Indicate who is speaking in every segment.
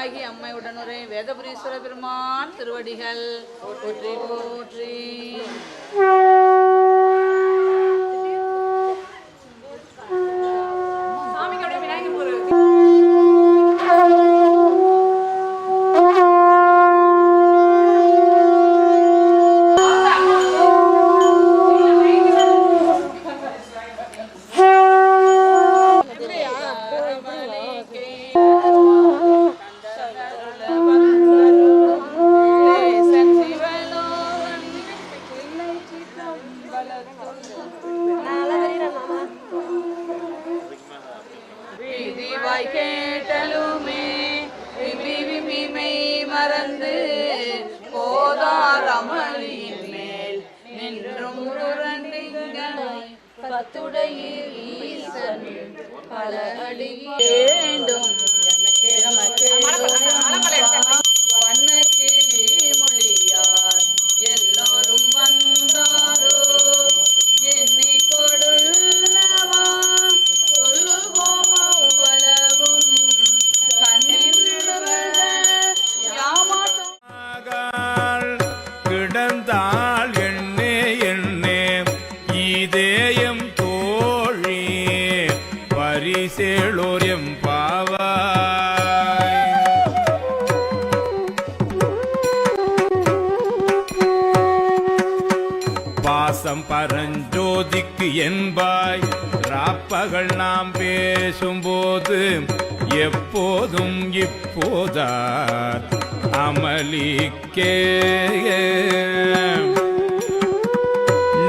Speaker 1: தரும் வேதனாகி அம்மை உடனுரை வேதபுரீஸ்வர பெருமான் திருவடிகள் போற்றி போற்றி. வீதிவாய் கேட்டலுமே மறந்து போதார் அமளியின் மேல் நின்றும் புரண்டிங்கள் ஈசன் பல அடி
Speaker 2: ராப்பகல் நாம் பேசும்போது எப்போதும் இப்போதார் அமளிக்கே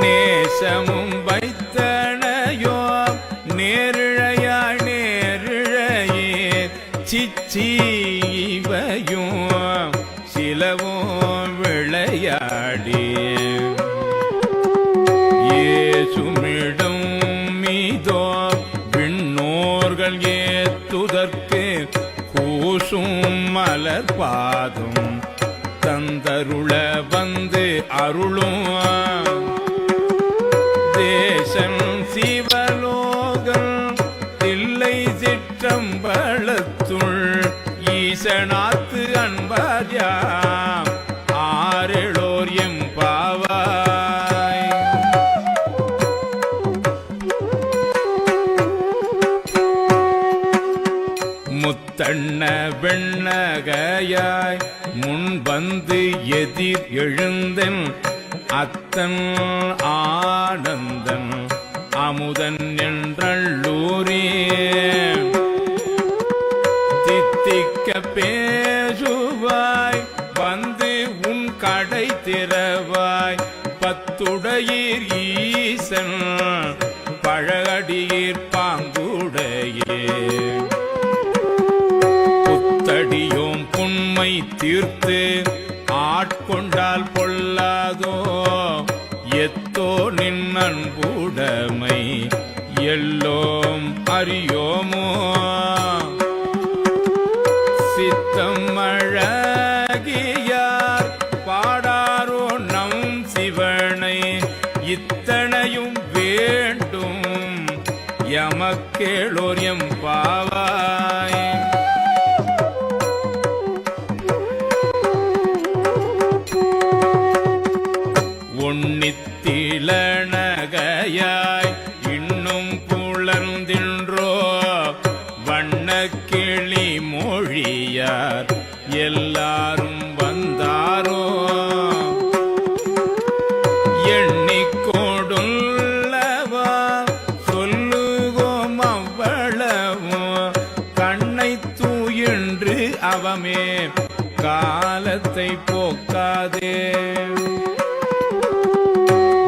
Speaker 2: நேசமும் பாதம் தந்தருள வந்து அருளும் தேசம் சிவலோகம் தில்லை சிற்றம்பலத்துள் ஈசனா எதிர் எழுந்தன் அத்தன் ஆனந்தன் அமுதன் என்றள்ளூரே தித்திக்க பேசுவாய் வந்து உன் கடை திறவாய் பத்துடையீர் ஈசன் பழகடியீர் பாங்குடையே. புத்தடியோம் புண்மை தீர்த்து எத்தோ நின் அன்புடைமை எல்லோம் அறியோமோ? சித்தம் அழகியார் பாடாரோ நம் சிவனை இத்தனையும் வேண்டும். எமக்கேளோர் எம் பாவாய். பாவமே காலத்தை போக்காதே.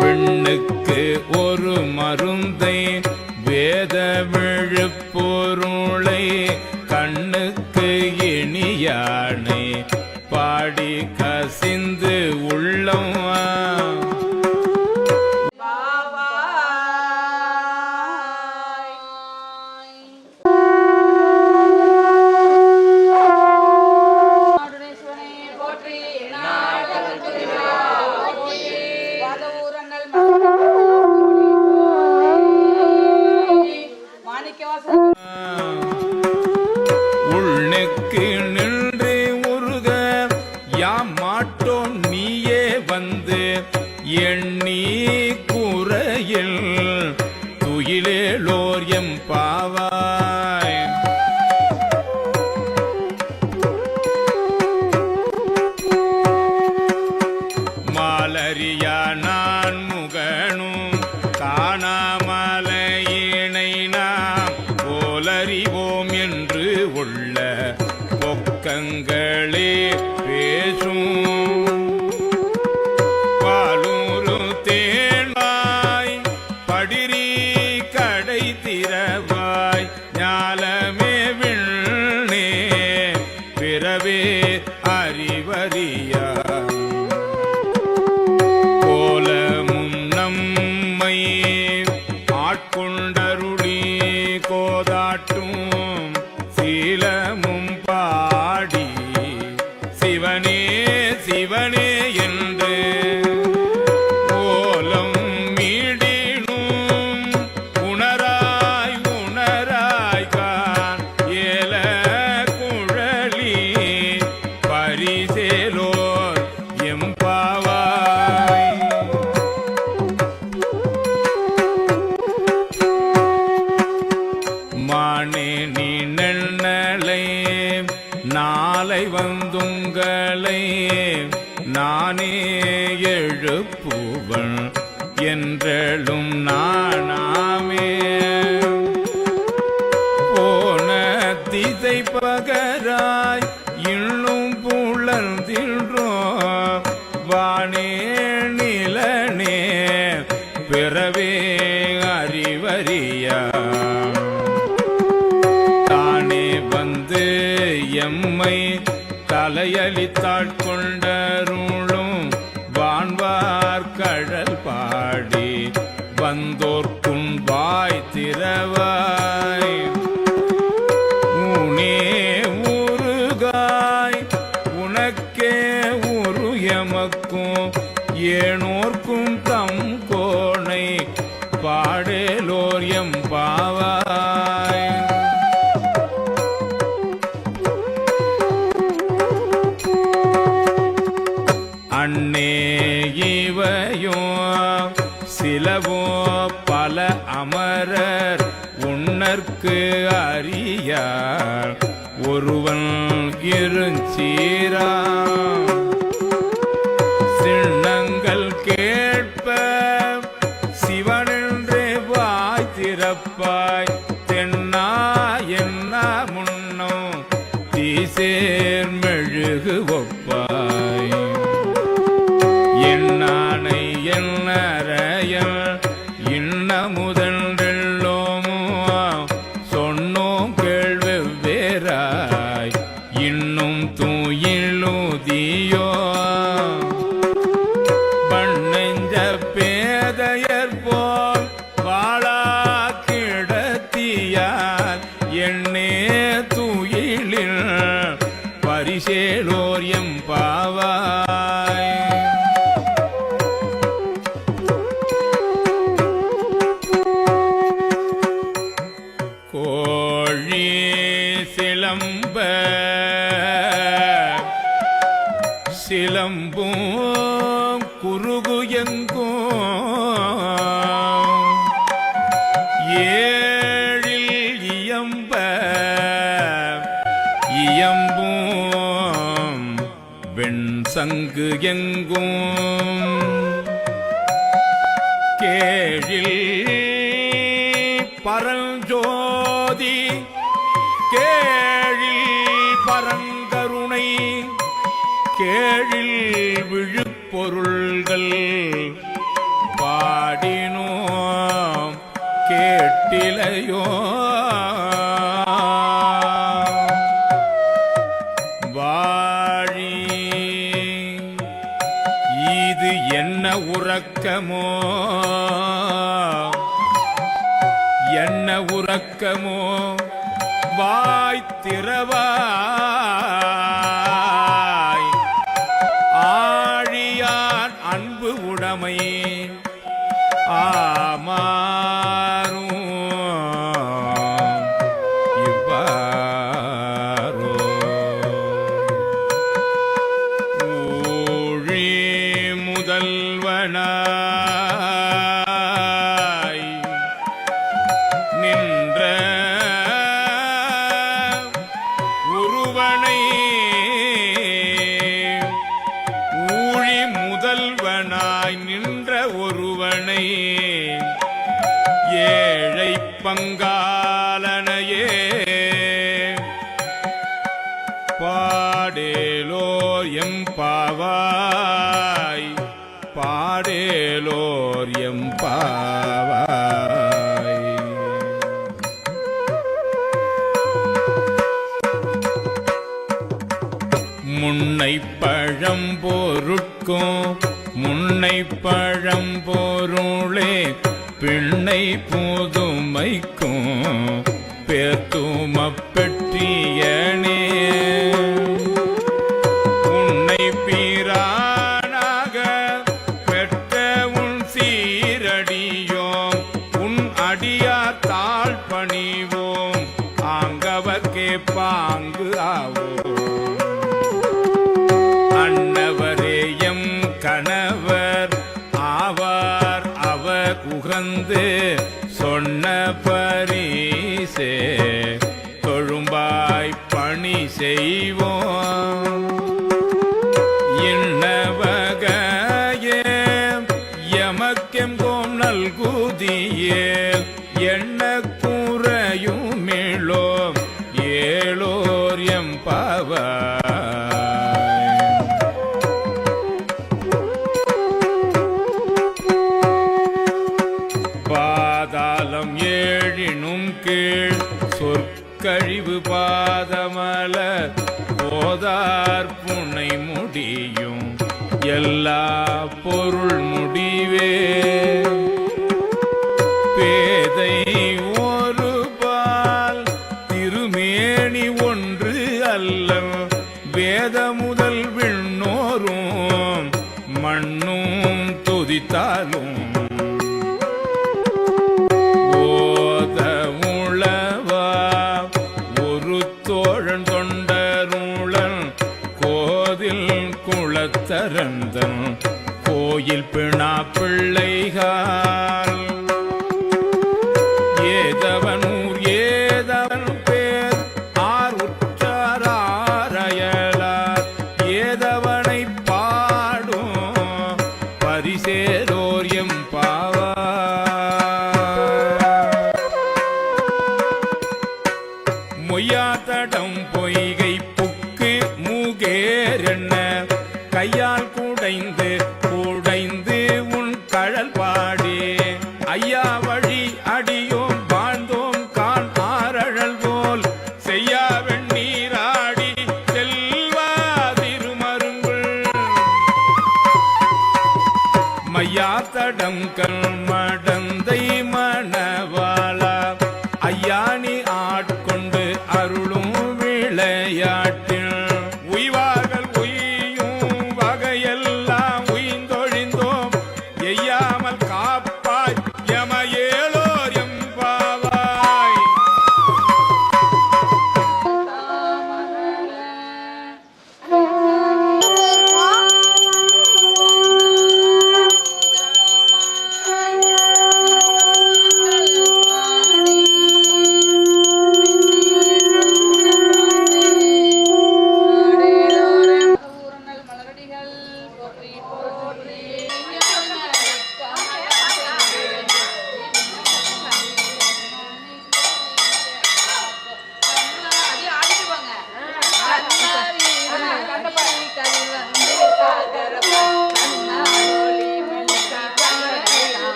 Speaker 2: பெண்ணுக்கு ஒரு மருந்தை வேத விழுப்பொருளை கண்ணுக்கு இனியானை பாடி கசிந்து உள்ளம் சிவனே சிவனே. என்றெழும் நான் வெண் சங்கு எங்கும். கேழில் பரஞ்சோதி கேழில் பரங்கருணை கேழில் விழுப்பொருள்கள். உறக்கமோ வாய் திறவாய் முதல்வனை ஊழி முதல்வனாய் நின்ற ஒருவனை. ஏழை பங்கா முன்னை பழம் பொருளே பிள்ளை போதும் செய்வோம் யா தடம் கருண்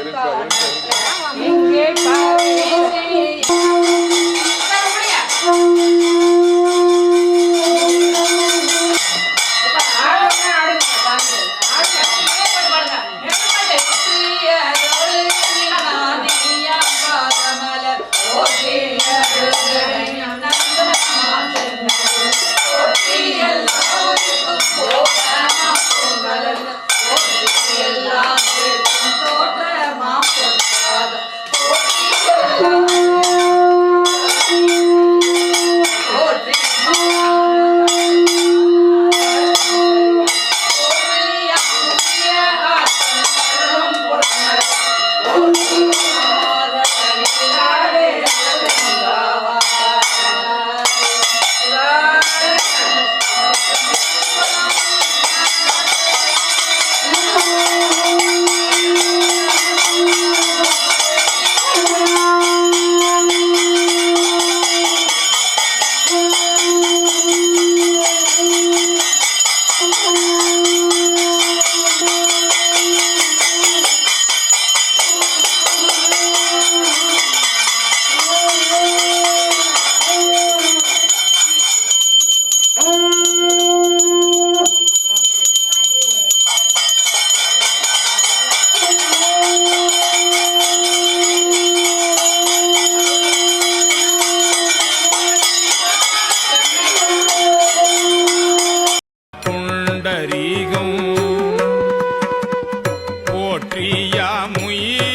Speaker 2: Ele caiu, ele caiu. muí